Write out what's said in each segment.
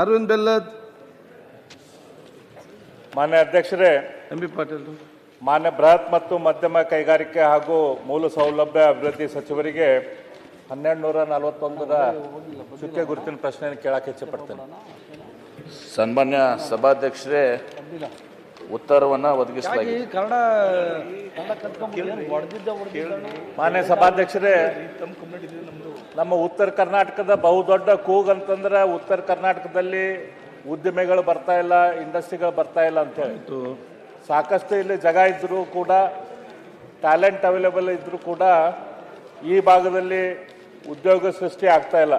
ಅರವಿಂದ್ ಬೆಲ್ಲದ್. ಮಾನ್ಯ ಅಧ್ಯಕ್ಷರೇ M B Patil. ಮಾನ್ಯ ಬೃಹತ್ ಮತ್ತು ಮಧ್ಯಮ ಕೈಗಾರಿಕೆ ಹಾಗೂ ಮೂಲ ಸೌಲಭ್ಯ ಅಭಿವೃದ್ಧಿ ಸಚಿವರಿಗೆ ಹನ್ನೆರಡು ನೂರ ನಲವತ್ತೊಂದರ ಚುಕ್ಕೆ ಗುರುತಿನ ಪ್ರಶ್ನೆಯನ್ನು ಕೇಳಕ್ಕೆ ಇಚ್ಛೆಪಡ್ತೇನೆ. ಸನ್ಮಾನ್ಯ ಸಭಾಧ್ಯಕ್ಷರೇ ಉತ್ತರವನ್ನು ಒದಗಿಸಲಾಗಿದೆ ಮಾನ್ಯ ಸಭಾಧ್ಯಕ್ಷರೇ ನಮ್ಮ ಉತ್ತರ ಕರ್ನಾಟಕದ ಬಹುದೊಡ್ಡ ಕೂಗಂತಂದ್ರೆ ಉತ್ತರ ಕರ್ನಾಟಕದಲ್ಲಿ ಉದ್ದಿಮೆಗಳು ಬರ್ತಾ ಇಲ್ಲ ಇಂಡಸ್ಟ್ರಿಗಳು ಬರ್ತಾ ಇಲ್ಲ ಅಂತ ಹೇಳಿ. ಸಾಕಷ್ಟು ಇಲ್ಲಿ ಜಗ ಇದ್ದರೂ ಕೂಡ ಟ್ಯಾಲೆಂಟ್ ಅವೈಲೇಬಲ್ ಇದ್ದರೂ ಕೂಡ ಈ ಭಾಗದಲ್ಲಿ ಉದ್ಯೋಗ ಸೃಷ್ಟಿ ಆಗ್ತಾ ಇಲ್ಲ.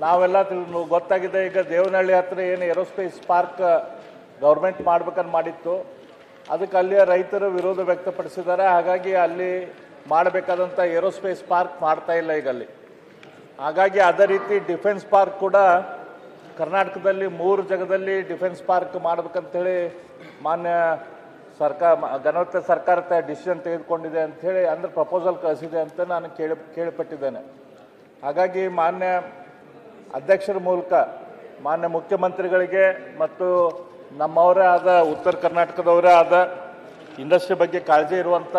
ನಾವೆಲ್ಲ ತಿಳ್- ಗೊತ್ತಾಗಿದೆ ಈಗ ದೇವನಹಳ್ಳಿ ಹತ್ರ ಏನು ಏರೋಸ್ಪೇಸ್ ಪಾರ್ಕ್ ಗೌರ್ಮೆಂಟ್ ಮಾಡ್ಬೇಕಂತ ಮಾಡಿತ್ತು. ಅದಕ್ಕೆ ಅಲ್ಲಿಯ ರೈತರು ವಿರೋಧ ವ್ಯಕ್ತಪಡಿಸಿದ್ದಾರೆ. ಹಾಗಾಗಿ ಅಲ್ಲಿ ಮಾಡಬೇಕಾದಂಥ ಏರೋಸ್ಪೇಸ್ ಪಾರ್ಕ್ ಮಾಡ್ತಾ ಇಲ್ಲ ಈಗ ಅಲ್ಲಿ ಹಾಗಾಗಿ ಅದೇ ರೀತಿ ಡಿಫೆನ್ಸ್ ಪಾರ್ಕ್ ಕೂಡ ಕರ್ನಾಟಕದಲ್ಲಿ ಮೂರು ಜಾಗದಲ್ಲಿ ಡಿಫೆನ್ಸ್ ಪಾರ್ಕ್ ಮಾಡ್ಬೇಕಂತೇಳಿ ಮಾನ್ಯ ಸರ್ಕಾರ ಗಣವತ್ತ ಸರ್ಕಾರ ಡಿಸಿಷನ್ ತೆಗೆದುಕೊಂಡಿದೆ ಅಂಥೇಳಿ ಅಂದ್ರೆ ಪ್ರಪೋಸಲ್ ಕಳಿಸಿದೆ ಅಂತ ನಾನು ಕೇಳಿ, ಕೇಳಿಪಟ್ಟಿದ್ದೇನೆ. ಹಾಗಾಗಿ ಮಾನ್ಯ ಅಧ್ಯಕ್ಷರ ಮೂಲಕ ಮಾನ್ಯ ಮುಖ್ಯಮಂತ್ರಿಗಳಿಗೆ ಮತ್ತು ನಮ್ಮವರೇ ಆದ, ಉತ್ತರ ಕರ್ನಾಟಕದವರೇ ಆದ, ಇಂಡಸ್ಟ್ರಿ ಬಗ್ಗೆ ಕಾಳಜಿ ಇರುವಂಥ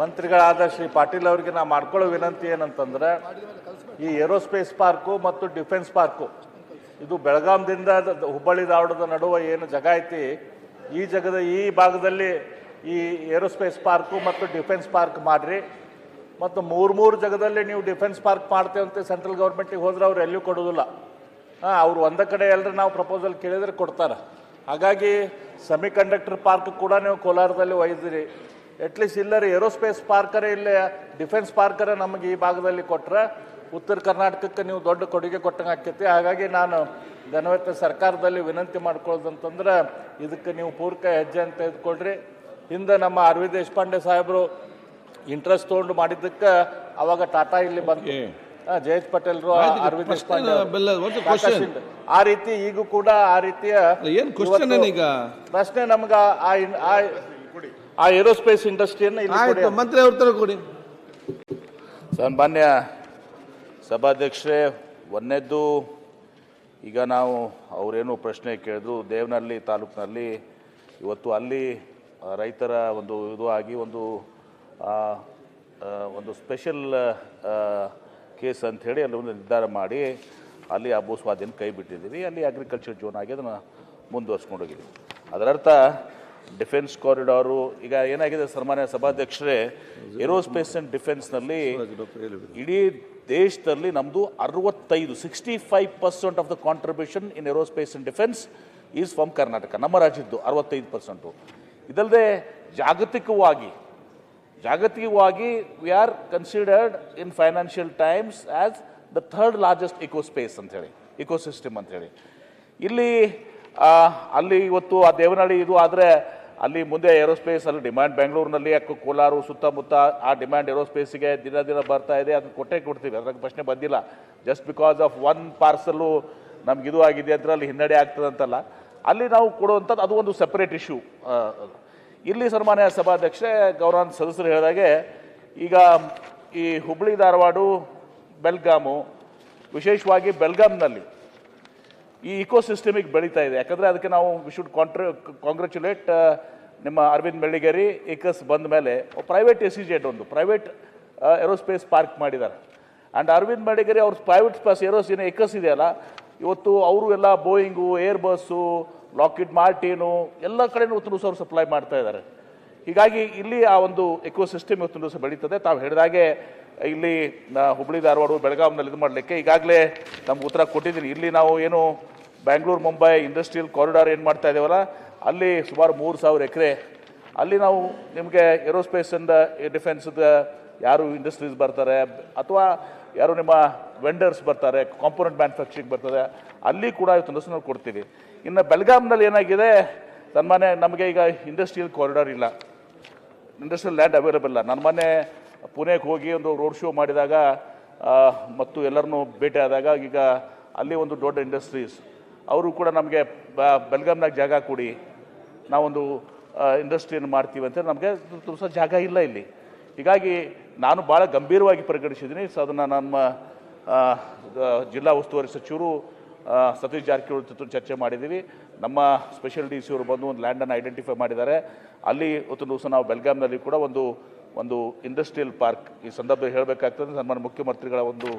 ಮಂತ್ರಿಗಳಾದ ಶ್ರೀ ಪಾಟೀಲ್ ಅವರಿಗೆ ನಾವು ಮಾಡ್ಕೊಳ್ಳೋ ವಿನಂತಿ ಏನಂತಂದ್ರೆ, ಈ ಏರೋಸ್ಪೇಸ್ ಪಾರ್ಕು ಮತ್ತು ಡಿಫೆನ್ಸ್ ಪಾರ್ಕು, ಇದು ಬೆಳಗಾಂದಿಂದ ಹುಬ್ಬಳ್ಳಿ ಧಾರವಾಡದ ನಡುವೆ ಏನು ಜಾಗ ಐತಿ, ಈ ಜಗದ ಈ ಭಾಗದಲ್ಲಿ ಈ ಏರೋಸ್ಪೇಸ್ ಪಾರ್ಕು ಮತ್ತು ಡಿಫೆನ್ಸ್ ಪಾರ್ಕ್ ಮಾಡಿರಿ, ಮತ್ತು ಮೂರು ಮೂರು ಜಾಗದಲ್ಲಿ ನೀವು ಡಿಫೆನ್ಸ್ ಪಾರ್ಕ್ ಮಾಡ್ತೇವೆ ಅಂತ ಸೆಂಟ್ರಲ್ ಗೌರ್ಮೆಂಟಿಗೆ ಹೋದ್ರೆ ಅವ್ರು ಎಲ್ಲೂ ಕೊಡೋದಿಲ್ಲ ಹಾಂ ಅವ್ರು ಒಂದ ಕಡೆ ಎಲ್ಲರೂ ನಾವು ಪ್ರಪೋಸಲ್ ಕೇಳಿದ್ರೆ ಕೊಡ್ತಾರೆ. ಹಾಗಾಗಿ ಸೆಮಿ ಕಂಡಕ್ಟರ್ ಪಾರ್ಕ್ ಕೂಡ ನೀವು ಕೋಲಾರದಲ್ಲಿ ಒಯ್ದಿರಿ. ಅಟ್ಲೀಸ್ಟ್ ಇಲ್ಲರ ಏರೋಸ್ಪೇಸ್ ಪಾರ್ಕರೇ ಇಲ್ಲ ಡಿಫೆನ್ಸ್ ಪಾರ್ಕರೇ ನಮಗೆ ಈ ಭಾಗದಲ್ಲಿ ಕೊಟ್ಟರೆ ಉತ್ತರ ಕರ್ನಾಟಕಕ್ಕೆ ನೀವು ದೊಡ್ಡ ಕೊಡುಗೆ ಕೊಟ್ಟಂಗೆ ಆಕೈತಿ. ಹಾಗಾಗಿ ನಾನು ಘನವತ್ತ ಸರ್ಕಾರದಲ್ಲಿ ವಿನಂತಿ ಮಾಡ್ಕೊಳ್ಳೋದಂತಂದ್ರೆ ಇದಕ್ಕೆ ನೀವು ಪೂರ್ಕ ಹೆಜ್ಜೆ ಅಂತ ತೆಗೆದುಕೊಳ್ರಿ. ಹಿಂದೆ ನಮ್ಮ ಅರವಿಂದ್ ದೇಶಪಾಂಡೆ ಸಾಹೇಬರು ಇಂಟ್ರೆಸ್ಟ್ ತೊಗೊಂಡು ಮಾಡಿದ್ದಕ್ಕೆ ಅವಾಗ ಟಾಟಾ ಇಲ್ಲಿ ಹಾ, ಜಯೇಶ್ ಪಟೇಲ್ ಅರವಿಂದ್. ಆ ರೀತಿ ಈಗ ಕೂಡ ಆ ರೀತಿಯ ಏನ್ ಕ್ವಶನ್ ಇವತ್ತು ಏನೀಗ ಪ್ರಶ್ನೆ ನಮ್ಗ ಆ ಇನ್- ಆ- ಆ ಏರೋಸ್ಪೇಸ್ ಇಂಡಸ್ಟ್ರಿಯನ್ನು ಇಲ್ಲಿ ಕೊಡಿ. ಮಂತ್ರಿ ಅವ್ರ ತರ ಕೊಡಿ. ಸನ್ಮಾನ್ಯ ಸಭಾಧ್ಯಕ್ಷರೇ ಒಂದನೇದ್ದು ಈಗ ನಾವು ಅವರೇನು ಪ್ರಶ್ನೆ ಕೇಳಿದ್ರು ದೇವನಹಳ್ಳಿ ತಾಲೂಕಿನಲ್ಲಿ ಇವತ್ತು ಅಲ್ಲಿ ರೈತರ ಒಂದು ಇದು ಆಗಿ ಒಂದು ಒಂದು ಸ್ಪೆಷಲ್ ಕೇಸ್ ಅಂಥೇಳಿ ಅಲ್ಲಿ ಒಂದು ನಿರ್ಧಾರ ಮಾಡಿ ಅಲ್ಲಿ ಆ ಭೂಸ್ವಾಧೀನ ಕೈ ಬಿಟ್ಟಿದ್ದೀವಿ. ಅಲ್ಲಿ ಅಗ್ರಿಕಲ್ಚರ್ ಜೋನ್ ಆಗಿ ಅದನ್ನು ಮುಂದುವರ್ಸ್ಕೊಂಡು ಹೋಗಿದ್ದೀವಿ. ಅದರರ್ಥ ಡಿಫೆನ್ಸ್ ಕಾರಿಡಾರು ಈಗ ಏನಾಗಿದೆ ಸನ್ಮಾನ್ಯ ಸಭಾಧ್ಯಕ್ಷರೇ ಏರೋಸ್ಪೇಸ್ ಆ್ಯಂಡ್ ಡಿಫೆನ್ಸ್ನಲ್ಲಿ ಇಡೀ ದೇಶದಲ್ಲಿ ನಮ್ಮದು ಅರವತ್ತೈದು sixty five percent of the contribution in aerospace and defence is from Karnataka ನಮ್ಮ ರಾಜ್ಯದ್ದು ಅರವತ್ತೈದು ಪರ್ಸೆಂಟು ಇದಲ್ಲದೆ ಜಾಗತಿಕವಾಗಿ ಜಾಗತಿಕವಾಗಿ we are considered in Financial Times as the third largest ecospace ಅಂಥೇಳಿ ಇಕೋಸಿಸ್ಟಮ್ ಅಂಥೇಳಿ ಇಲ್ಲಿ ಅಲ್ಲಿ ಇವತ್ತು ಆ ದೇವನಹಳ್ಳಿ ಇದು ಆದರೆ ಅಲ್ಲಿ ಮುಂದೆ ಏರೋಸ್ಪೇಸ್ ಅಲ್ಲಿ ಡಿಮ್ಯಾಂಡ್ ಬೆಂಗಳೂರಿನಲ್ಲಿ ಅಕ್ಕ ಕೋಲಾರ ಸುತ್ತಮುತ್ತ ಆ ಡಿಮ್ಯಾಂಡ್ ಏರೋಸ್ಪೇಸಿಗೆ ದಿನ ದಿನ ಬರ್ತಾ ಇದೆ, ಅದನ್ನು ಕೊಟ್ಟೇ ಕೊಡ್ತೀವಿ. ಅದ್ರಾಗ ಪ್ರಶ್ನೆ ಬಂದಿಲ್ಲ. Just because of one parcel ನಮ್ಗೆ ಇದು ಆಗಿದೆ ಅದ್ರಲ್ಲಿ ಹಿನ್ನಡೆ ಆಗ್ತದಂತಲ್ಲ. ಅಲ್ಲಿ ನಾವು ಕೊಡುವಂಥದ್ದು ಅದು ಒಂದು ಸೆಪರೇಟ್ ಇಶ್ಯೂ ಇಲ್ಲಿ ಸನ್ಮಾನ್ಯ ಸಭಾಧ್ಯಕ್ಷೆ ಗೌರವಾನ್ ಸದಸ್ಯರು ಹೇಳಿದಾಗೆ, ಈಗ ಈ ಹುಬ್ಳಿ, ಧಾರವಾಡ, ಬೆಲ್ಗಾಮು, ವಿಶೇಷವಾಗಿ ಬೆಲ್ಗಾಮ್ನಲ್ಲಿ ಈ ಇಕೋಸಿಸ್ಟಮಿಗೆ ಬೆಳೀತಾ ಇದೆ. ಯಾಕಂದರೆ ಅದಕ್ಕೆ ನಾವು ವಿ ಶುಡ್ ಕಾಂಟ್ರ ಕಾಂಗ್ರ್ಯಾಚುಲೇಟ್ ನಿಮ್ಮ ಅರವಿಂದ್ ಮೆಳ್ಳಿಗೇರಿ, ಏಕಸ್ ಬಂದ ಮೇಲೆ ಪ್ರೈವೇಟ್ ಎಸ್ ಸಿ ಜೆಡ್ ಒಂದು ಪ್ರೈವೇಟ್ ಏರೋಸ್ಪೇಸ್ ಪಾರ್ಕ್ ಮಾಡಿದ್ದಾರೆ. ಆ್ಯಂಡ್ ಅರವಿಂದ್ ಮೆಳ್ಳಿಗೇರಿ ಅವ್ರ ಪ್ರೈವೇಟ್ ಸ್ಪೇಸ್ ಏರೋಸ್ ಏನು ಏಕಸ್ ಇದೆಯಲ್ಲ, ಇವತ್ತು ಅವರು ಎಲ್ಲ Boeing Airbus Lockheed Martin ಎಲ್ಲ ಕಡೆನೂ ದಿವಸ ಸಪ್ಲೈ ಮಾಡ್ತಾ ಇದ್ದಾರೆ. ಹೀಗಾಗಿ ಇಲ್ಲಿ ಆ ಒಂದು ಎಕೋಸಿಸ್ಟಮ್ ದಿವಸ ಬೆಳೀತದೆ. ತಾವು ಹೇಳಿದಾಗೆ ಇಲ್ಲಿ ಹುಬ್ಬಳ್ಳಿ ಧಾರವಾಡ ಬೆಳಗಾವಿನಲ್ಲಿ ಇದು ಮಾಡಲಿಕ್ಕೆ. ಈಗಾಗಲೇ ನಮ್ಗೆ ಉತ್ತರ ಕೊಟ್ಟಿದ್ದೀನಿ ಇಲ್ಲಿ ನಾವು ಏನು ಬ್ಯಾಂಗ್ಳೂರು ಮುಂಬೈ ಇಂಡಸ್ಟ್ರಿಯಲ್ ಕಾರಿಡಾರ್ ಏನು ಮಾಡ್ತಾ ಇದ್ದೇವಲ್ಲ, ಅಲ್ಲಿ ಸುಮಾರು ಮೂರು ಸಾವಿರ ಎಕರೆ ಅಲ್ಲಿ ನಾವು ನಿಮಗೆ ಏರೋಸ್ಪೇಸ್ ಅಂಡ್ ಡಿಫೆನ್ಸ್ದ ಯಾರು ಇಂಡಸ್ಟ್ರೀಸ್ ಬರ್ತಾರೆ, ಅಥವಾ ಯಾರು ನಿಮ್ಮ ವೆಂಡರ್ಸ್ ಬರ್ತಾರೆ ಕಾಂಪೋನೆಂಟ್ ಮ್ಯಾನುಫ್ಯಾಕ್ಚರಿಂಗ್ ಬರ್ತದೆ, ಅಲ್ಲಿ ಕೂಡ ಇವತ್ತು ನಾವು ಕೊಡ್ತೀವಿ. ಇನ್ನು ಬೆಳಗಾಂನಲ್ಲಿ ಏನಾಗಿದೆ, ಸನ್ಮಾನ್ಯ, ನಮಗೆ ಈಗ ಇಂಡಸ್ಟ್ರಿಯಲ್ ಕಾರಿಡಾರ್ ಇಲ್ಲ. ಇಂಡಸ್ಟ್ರಿಯಲ್ ಲ್ಯಾಂಡ್ ಅವೈಲೇಬಲ್ ಇಲ್ಲ. ನಾನು ಮನೆ ಪುಣೆಗೆ ಹೋಗಿ ಒಂದು ರೋಡ್ ಶೋ ಮಾಡಿದಾಗ ಮತ್ತು ಎಲ್ಲರನ್ನೂ ಭೇಟಿ ಆದಾಗ ಈಗ ಅಲ್ಲಿ ಒಂದು ದೊಡ್ಡ ಇಂಡಸ್ಟ್ರೀಸ್ ಅವರು ಕೂಡ ನಮಗೆ ಬೆಲ್ಗಾಮ್ನಾಗ ಜಾಗ ಕೊಡಿ. ನಾವೊಂದು ಇಂಡಸ್ಟ್ರಿಯನ್ನು ಮಾಡ್ತೀವಿ ಅಂತ ನಮಗೆ ತುಂಬ ಜಾಗ ಇಲ್ಲ ಇಲ್ಲಿ. ಹೀಗಾಗಿ ನಾನು ಭಾಳ ಗಂಭೀರವಾಗಿ ಪರಿಗಣಿಸಿದ್ದೀನಿ. ಸೊ ಅದನ್ನು ನಮ್ಮ ಜಿಲ್ಲಾ ಉಸ್ತುವಾರಿ ಸಚಿವರು ಸತೀಶ್ ಜಾರಕಿಹೊಳಿ ಜೊತೆ ಚರ್ಚೆ ಮಾಡಿದ್ದೀವಿ. ನಮ್ಮ ಸ್ಪೆಷಲ್ ಡಿ ಸಿ ಅವರು ಬಂದು ಒಂದು ಲ್ಯಾಂಡನ್ನು ಐಡೆಂಟಿಫೈ ಮಾಡಿದ್ದಾರೆ. ಅಲ್ಲಿ ಇವತ್ತು ದಿವಸ ನಾವು ಬೆಲ್ಗಾಮ್ನಲ್ಲಿ ಕೂಡ ಒಂದು ಒಂದು ಇಂಡಸ್ಟ್ರಿಯಲ್ ಪಾರ್ಕ್ ಈ ಸಂದರ್ಭದಲ್ಲಿ ಹೇಳಬೇಕಾಗ್ತದೆ. ನಮ್ಮ ಮುಖ್ಯಮಂತ್ರಿಗಳ ಒಂದು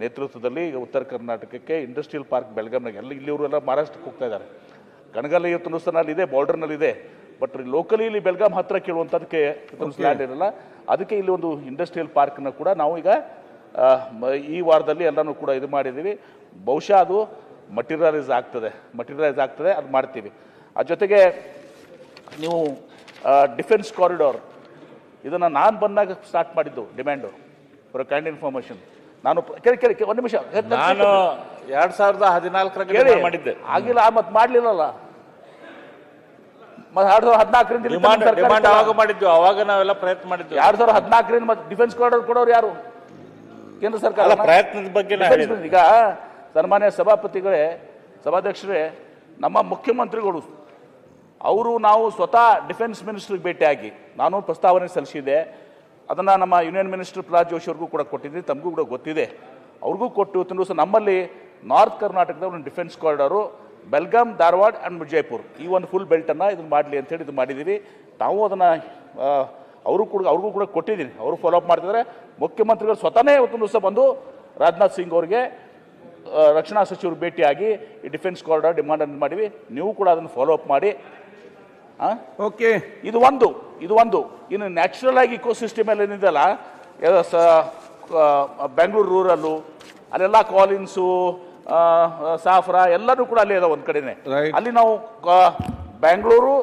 ನೇತೃತ್ವದಲ್ಲಿ ಉತ್ತರ ಕರ್ನಾಟಕಕ್ಕೆ ಇಂಡಸ್ಟ್ರಿಯಲ್ ಪಾರ್ಕ್ ಬೆಳಗಾಂನಾಗ ಎಲ್ಲ ಇಲ್ಲಿವರೆಲ್ಲ ಮಹಾರಾಷ್ಟ್ರಕ್ಕೆ ಹೋಗ್ತಾ ಇದ್ದಾರೆ. ಕಣಗಲ್ ಇವತ್ತು ದಿವಸ ಇದೆ ಬಾರ್ಡರ್ನಲ್ಲಿ ಇದೆ ಬಟ್ ಲೋಕಲಿ ಇಲ್ಲಿ ಬೆಳಗಾಂ ಹತ್ರ ಕೇಳುವಂಥದಕ್ಕೆ ಲ್ಯಾಂಡ್ ಇರಲ್ಲ ಅದಕ್ಕೆ ಇಲ್ಲಿ ಒಂದು ಇಂಡಸ್ಟ್ರಿಯಲ್ ಪಾರ್ಕ್ನ ಕೂಡ ನಾವು ಈಗ ಈ ವಾರದಲ್ಲಿ ಎಲ್ಲನೂ ಕೂಡ ಇದು ಮಾಡಿದ್ದೀವಿ. ಬಹುಶಃ ಅದು ಮಟೀರಿಯಲೈಸ್ ಆಗ್ತದೆ. ಮಟೀರಿಯಲೈಸ್ ಆಗ್ತದೆ ಅದು ಮಾಡ್ತೀವಿ. ಆ ಜೊತೆಗೆ ನೀವು ಡಿಫೆನ್ಸ್ ಕಾರಿಡಾರ್ ಇದನ್ನು ನಾನು ಬಂದಾಗ ಸ್ಟಾರ್ಟ್ ಮಾಡಿದ್ದು ಡಿಮ್ಯಾಂಡು ಫಾರ್ ಕೈಂಡ್ ಇನ್ಫಾರ್ಮೇಷನ್ ನಾನು ಕೇಳಿ ಕೇಳಿ ಕೇಳಿ, ಒಂದು ನಿಮಿಷ. ನಾನು ಎರಡ್ ಸಾವಿರದ ಹದಿನಾಲ್ಕರ ಕೇಳಿ. ಮಾಡಿದ್ದೆ. ಆಗಿಲ್ಲ ಮತ್ತೆ ಮಾಡ್ಲಿಲ್ಲಲ್ಲ. ಮತ್ತೆ ಎರಡ್ ಸಾವಿರದ ಹದಿನಾಲ್ಕರಿಂದ ಡಿಮಾಂಡ್. ಅವಾಗ ಮಾಡಿದ್ವಿ ಅವಾಗ ನಾವೆಲ್ಲ ಪ್ರಯತ್ನ ಮಾಡಿದ್ವಿ ಎರಡ್ ಸಾವಿರದ ಹದಿನಾಲ್ಕರಿಂದ ಮತ್ತೆ ಡಿಫೆನ್ಸ್ ಕಾರಿಡಾರ್ ಕೊಡೋರು ಯಾರು? ಕೇಂದ್ರ ಸರ್ಕಾರ ಪ್ರಯತ್ನದ ಬಗ್ಗೆ ಈಗ ಸನ್ಮಾನ್ಯ ಸಭಾಪತಿಗಳೇ ಸಭಾಧ್ಯಕ್ಷರೇ ನಮ್ಮ ಮುಖ್ಯಮಂತ್ರಿಗಳು ಅವರು ನಾವು ಸ್ವತಃ ಡಿಫೆನ್ಸ್ ಮಿನಿಸ್ಟ್ರಿಗೆ ಭೇಟಿಯಾಗಿ ನಾನು ಪ್ರಸ್ತಾವನೆ ಸಲ್ಲಿಸಿದೆ ಅದನ್ನು ನಮ್ಮ ಯೂನಿಯನ್ ಮಿನಿಸ್ಟರ್ ಪ್ರಹ್ಲಾದ್ ಜೋಶಿ ಅವ್ರಿಗೂ ಕೂಡ ಕೊಟ್ಟಿದ್ದೀನಿ ತಮಗೂ ಕೂಡ ಗೊತ್ತಿದೆ. ಅವ್ರಿಗೂ ಕೊಟ್ಟು ಇವತ್ತಿನ ದಿವಸ ನಮ್ಮಲ್ಲಿ ನಾರ್ತ್ ಕರ್ನಾಟಕದ ಒಂದು defence corridor Belgaum Dharwad and Jaipur ಈ ಒಂದು ಫುಲ್ ಬೆಲ್ಟನ್ನು ಇದನ್ನು ಮಾಡಲಿ ಅಂತೇಳಿ ಇದು ಮಾಡಿದ್ದೀವಿ ತಾವು ಅದನ್ನು ಅವರು ಕೂಡ ಅವ್ರಿಗೂ ಕೂಡ ಕೊಟ್ಟಿದ್ದೀನಿ ಅವರು ಫಾಲೋ ಅಪ್ ಮಾಡ್ತಿದ್ದಾರೆ ಮುಖ್ಯಮಂತ್ರಿಗಳು ಸ್ವತಃನೇ ಒಂದು ದಿವಸ ಬಂದು ರಾಜನಾಥ್ ಸಿಂಗ್ ಅವರಿಗೆ ರಕ್ಷಣಾ ಸಚಿವರು ಭೇಟಿಯಾಗಿ ಈ ಡಿಫೆನ್ಸ್ ಕಾರಿಡಾರ್ ಡಿಮಾಂಡ್ ಅನ್ನು ಮಾಡಿವಿ. ನೀವು ಕೂಡ ಅದನ್ನು ಫಾಲೋ ಅಪ್ ಮಾಡಿ. ಹಾಂ ಓಕೆ ಇದು ಒಂದು ಇದು ಒಂದು. ಇನ್ನು ನ್ಯಾಚುರಲ್ ಆಗಿ ಇಕೋ ಸಿಸ್ಟಮ್ ಎಲ್ಲ ಏನಿದೆಯಲ್ಲ ಬೆಂಗಳೂರು ರೂರಲ್ಲು ಅಲ್ಲೆಲ್ಲ ಕಾಲಿನ್ಸು ಸಾಫ್ರಾ ಎಲ್ಲರೂ ಕೂಡ ಅಲ್ಲಿ ಇದೆ ಒಂದು ಕಡೆನೇ. ಅಲ್ಲಿ ನಾವು ಬ್ಯಾಂಗ್ಳೂರು ಬೆಂಗಳೂರು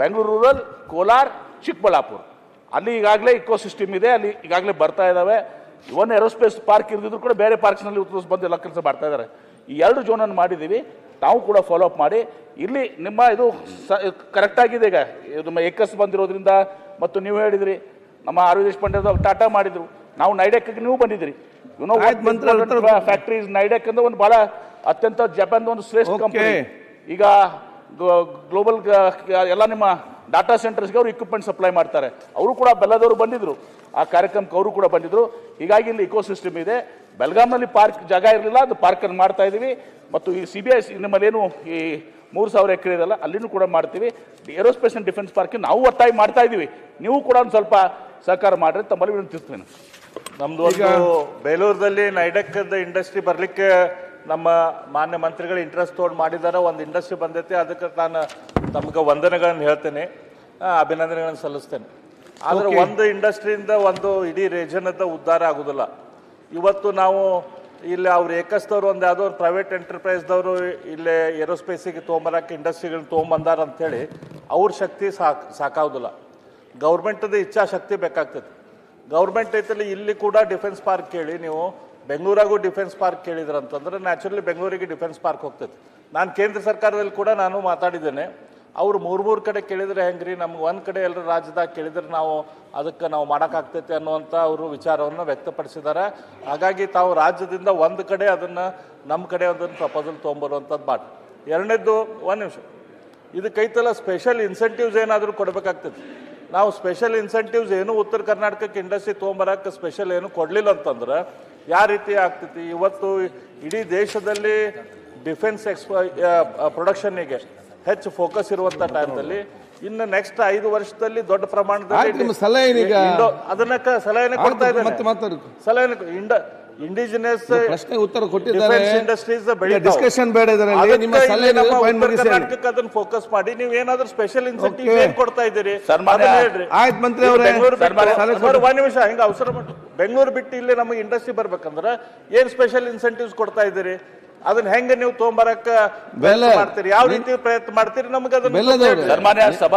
ಬೆಂಗಳೂರು ರೂರಲ್ ಕೋಲಾರ್ ಚಿಕ್ಕಬಳ್ಳಾಪುರ. ಅಲ್ಲಿ ಈಗಾಗಲೇ ಇಕೋ ಸಿಸ್ಟಮ್ ಇದೆ ಅಲ್ಲಿ ಈಗಾಗಲೇ ಬರ್ತಾ ಇದ್ದಾವೆ ಇವನ್ ಏರೋಸ್ಪೇಸ್ ಪಾರ್ಕ್ ಇರ್ದಿದ್ರು ಕೂಡ ಬೇರೆ ಪಾರ್ಕ್ಸ್ನಲ್ಲಿ ಉತ್ತರಿಸ್ ಬಂದು ಎಲ್ಲ ಕೆಲಸ ಮಾಡ್ತಾ ಇದ್ದಾರೆ ಈ ಎರಡು ಜೋನನ್ನು ಮಾಡಿದ್ದೀವಿ ತಾವು ಕೂಡ ಫಾಲೋ ಅಪ್ ಮಾಡಿ. ಇಲ್ಲಿ ನಿಮ್ಮ ಇದು ಕರೆಕ್ಟ್ ಆಗಿದೆ ಈಗ. ಇದು ನಮ್ಮ ಏಕಸ್ ಬಂದಿರೋದ್ರಿಂದ ಮತ್ತು ನೀವು ಹೇಳಿದ್ರಿ ನಮ್ಮ ಆರ್ ವಿ ದೇಶಪಾಂಡೆ ಟಾಟಾ ಮಾಡಿದ್ರು. ನಾವು ನೈಡೆಕ್ಕೆ ನೀವು ಆಯ್ತು, ಮಂತ್ರಿ ಫ್ಯಾಕ್ಟ್ರೀಸ್ ನೈಡೆಕ್ ಅಂದ್ರೆ ಒಂದು ಬಹಳ ಅತ್ಯಂತ ಜಪಾನ್ ಒಂದು ಶ್ರೇಷ್ಠ. ಕಂಪನಿ ಈಗ ಗ್ಲೋಬಲ್ ಎಲ್ಲ ನಿಮ್ಮ ಡಾಟಾ ಸೆಂಟರ್ಸ್ಗೆ ಅವರು ಇಕ್ವಿಪ್ಮೆಂಟ್ ಸಪ್ಲೈ ಮಾಡ್ತಾರೆ. ಅವರು ಕೂಡ ಬೆಲ್ಲದವರು ಬಂದಿದ್ರು. ಆ ಕಾರ್ಯಕ್ರಮಕ್ಕೆ ಅವರು ಕೂಡ ಬಂದಿದ್ರು. ಹೀಗಾಗಿ ಇಲ್ಲಿ ಇಕೋ ಸಿಸ್ಟಮ್ ಇದೆ. ಬೆಲ್ಗಾಮ್ನಲ್ಲಿ ಪಾರ್ಕ್ ಜಾಗ ಇರಲಿಲ್ಲ ಅದು ಪಾರ್ಕನ್ನು ಮಾಡ್ತಾ ಇದ್ದೀವಿ ಮತ್ತು ಈ ಸಿ ಬಿ ಐ ನಿಮ್ಮಲ್ಲೇನು ಈ ಮೂರು ಸಾವಿರ ಎಕರೆ ಇದೆಲ್ಲ ಅಲ್ಲಿನೂ ಕೂಡ ಮಾಡ್ತೀವಿ. ಏರೋಸ್ಪೇಸ್ ಅಂಡ್ ಡಿಫೆನ್ಸ್ ಪಾರ್ಕಿಗೆ ನಾವು ಒತ್ತಾಯ ಮಾಡ್ತಾ ಇದ್ದೀವಿ ನೀವು ಕೂಡ ಒಂದು ಸ್ವಲ್ಪ ಸಹಕಾರ ಮಾಡಿರಿ ತಮ್ಮಲ್ಲಿ ವಿನಂತಿಸ್ತೇನೆ ನಮ್ದು ಒಂದು ಬೇಲೂರದಲ್ಲಿ ನೈಡಕ್ ಇಂಡಸ್ಟ್ರಿ ಬರ್ಲಿಕ್ಕೆ ನಮ್ಮ ಮಾನ್ಯ ಮಂತ್ರಿಗಳು ಇಂಟ್ರೆಸ್ಟ್ ತಗೊಂಡು ಮಾಡಿದ್ದಾರೆ ಒಂದು ಇಂಡಸ್ಟ್ರಿ ಬಂದೈತಿ ಅದಕ್ಕೆ ನಾನು ತಮ್ಗೆ ವಂದನೆಗಳನ್ನು ಹೇಳ್ತೇನೆ ಅಭಿನಂದನೆಗಳನ್ನು ಸಲ್ಲಿಸ್ತೇನೆ. ಆದ್ರೆ ಒಂದು ಇಂಡಸ್ಟ್ರಿಯಿಂದ ಒಂದು ಇಡೀ ರೀಜನದ ಉದ್ಧಾರ ಆಗುದಿಲ್ಲ. ಇವತ್ತು ನಾವು ಇಲ್ಲಿ ಅವ್ರು ಏಕಸ್ತವ್ರು ಒಂದು ಯಾವುದೋ ಒಂದು ಪ್ರೈವೇಟ್ ಎಂಟರ್ಪ್ರೈಸ್ದವರು ಇಲ್ಲೇ ಏರೋಸ್ಪೇಸಿಗೆ ತೊಗೊಂಬರಕ್ಕೆ ಇಂಡಸ್ಟ್ರಿಗಳನ್ನ ತೊಗೊಂಬಂದಾರ ಅಂಥೇಳಿ ಅವ್ರ ಶಕ್ತಿ ಸಾಕು ಸಾಕಾಗೋದಿಲ್ಲ. ಗೌರ್ಮೆಂಟದ ಇಚ್ಛಾಶಕ್ತಿ ಬೇಕಾಗ್ತದೆ ಗೌರ್ಮೆಂಟ್ ಐತಲ್ಲಿ ಇಲ್ಲಿ ಕೂಡ ಡಿಫೆನ್ಸ್ ಪಾರ್ಕ್ ಕೇಳಿ, ನೀವು ಬೆಂಗಳೂರಾಗೂ ಡಿಫೆನ್ಸ್ ಪಾರ್ಕ್ ಕೇಳಿದ್ರು ಅಂತಂದ್ರೆ ನ್ಯಾಚುರಲಿ ಬೆಂಗಳೂರಿಗೆ ಡಿಫೆನ್ಸ್ ಪಾರ್ಕ್ ಹೋಗ್ತೈತೆ. ನಾನು ಕೇಂದ್ರ ಸರ್ಕಾರದಲ್ಲಿ ಕೂಡ ನಾನು ಮಾತಾಡಿದ್ದೇನೆ. ಅವ್ರು ಮೂರು ಮೂರು ಕಡೆ ಕೇಳಿದ್ರೆ ಹೆಂಗ್ರಿ, ನಮ್ಗೆ ಒಂದು ಕಡೆ ಎಲ್ಲರೂ ರಾಜ್ಯದಾಗ ಕೇಳಿದ್ರೆ ನಾವು ಅದಕ್ಕೆ ನಾವು ಮಾಡೋಕ್ಕಾಗ್ತೈತೆ ಅನ್ನುವಂಥ ಅವರು ವಿಚಾರವನ್ನು ವ್ಯಕ್ತಪಡಿಸಿದ್ದಾರೆ ಹಾಗಾಗಿ ತಾವು ರಾಜ್ಯದಿಂದ ಒಂದು ಕಡೆ ಅದನ್ನು ನಮ್ಮ ಕಡೆ ಅದನ್ನು ಪ್ರಪೋಸಲ್ ತೊಗೊಂಬರುವಂಥದ್ದು ಬಾಟ್. ಎರಡನೇದ್ದು, ಒಂದು ನಿಮಿಷ. ಇದಕ್ಕೈತಲ್ಲ ಸ್ಪೆಷಲ್ ಇನ್ಸೆಂಟಿವ್ಸ್ ಏನಾದರೂ ಕೊಡಬೇಕಾಗ್ತದೆ ನಾವು ಸ್ಪೆಷಲ್ ಇನ್ಸೆಂಟಿವ್ಸ್ ಏನು ಉತ್ತರ ಕರ್ನಾಟಕಕ್ಕೆ ಇಂಡಸ್ಟ್ರಿ ತೊಗೊಂಬರಕ್ಕೆ ಸ್ಪೆಷಲ್ ಏನು ಕೊಡಲಿಲ್ಲ ಅಂತಂದ್ರೆ ಯಾವ ರೀತಿ ಆಗ್ತೈತಿ? ಇವತ್ತು ಇಡೀ ದೇಶದಲ್ಲಿ ಡಿಫೆನ್ಸ್ ಎಕ್ಸ್ಪ ಪ್ರೊಡಕ್ಷನ್ನಿಗೆ ಹೆಚ್ಚು ಫೋಕಸ್ ಇರುವಂಥ ಟೈಮ್ದಲ್ಲಿ ಇನ್ನು ನೆಕ್ಸ್ಟ್ ಐದು ವರ್ಷದಲ್ಲಿ ದೊಡ್ಡ ಪ್ರಮಾಣದಲ್ಲಿ ಸಲಹೆ ಅದನ್ನ ಕ- ಕೊಡ್ತಾ ಇದ್ದಾರೆ ಸಲಹೆ ಇಂಡ ಇಂಡಿಜಿನಸ್ ಪ್ರಶ್ನೆ ಉತ್ತರ ಕೊಟ್ಟಿದ್ದಾರೆ. ಇಂಡಸ್ಟ್ರೀಸ್ ಡಿಸ್ಕಷನ್ ಬೇಡ ಇದರಲ್ಲಿ. ನಿಮ್ಮ ಸಲಹೆ ಅದನ್ನ ಫೋಕಸ್ ಮಾಡಿ. ನೀವು ಏನಾದ್ರೂ ಸ್ಪೆಷಲ್ ಇನ್ಸೆಂಟಿವ್. ಏನ್ ಕೊಡ್ತಾ ಇದ್ದೀರಿ? ಸನ್ಮಾನ್ಯ- ಅದನ್ನ ಹೇಳ್ರಿ. ಆಯ್ತು ಮಂತ್ರಿ ಅವರೇ. ಒಂದ್ ನಿಮಿಷ ಹಿಂಗ ಅವಸರ ಮಾಡಿ ಬೆಂಗಳೂರು ಬಿಟ್ಟು ಇಲ್ಲಿ ನಮಗೆ ಇಂಡಸ್ಟ್ರಿ ಬರ್ಬೇಕಂದ್ರೆ ಏನ್ ಸ್ಪೆಷಲ್ ಇನ್ಸೆಂಟಿವ್ಸ್ ಕೊಡ್ತಾ ಇದ್ದೀರಿ? ಅದನ್ನ ಹೆಂಗ ನೀವು ತೊಗೊಂಬರಕ್ಕ ಬೆಲ್ಲ. ಮಾಡ್ತೀರಿ? ಯಾವ ರೀತಿ ಪ್ರಯತ್ನ ಮಾಡ್ತೀರಿ? ನಮ್ಗೆ ಅದನ್ನ